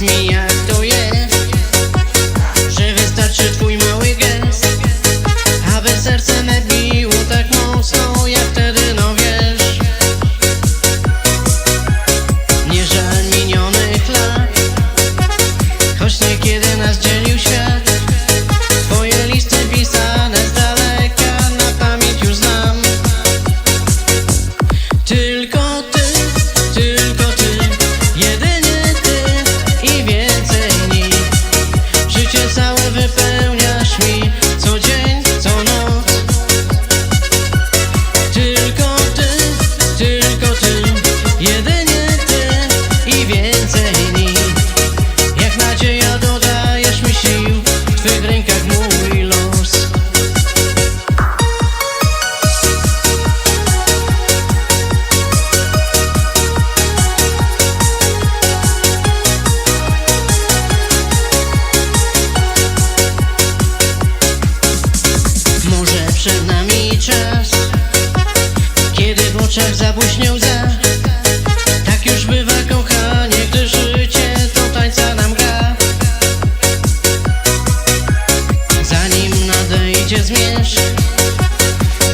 Mi jak to jest Że wystarczy twój mały gest Aby serce me biło tak mocno Jak wtedy no wiesz. Nie żal minionych lat Choć niekiedy nas dzielił świat przed nami czas. Kiedy w oczach zabłyśnie łza Tak już bywa kochanie Gdy życie do tańca nam gra. Zanim nadejdzie zmierzch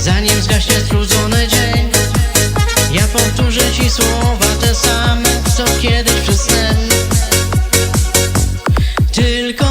Zanim zgaśnie strudzony dzień Ja powtórzę ci słowa te same Co kiedyś tylko ty, tylko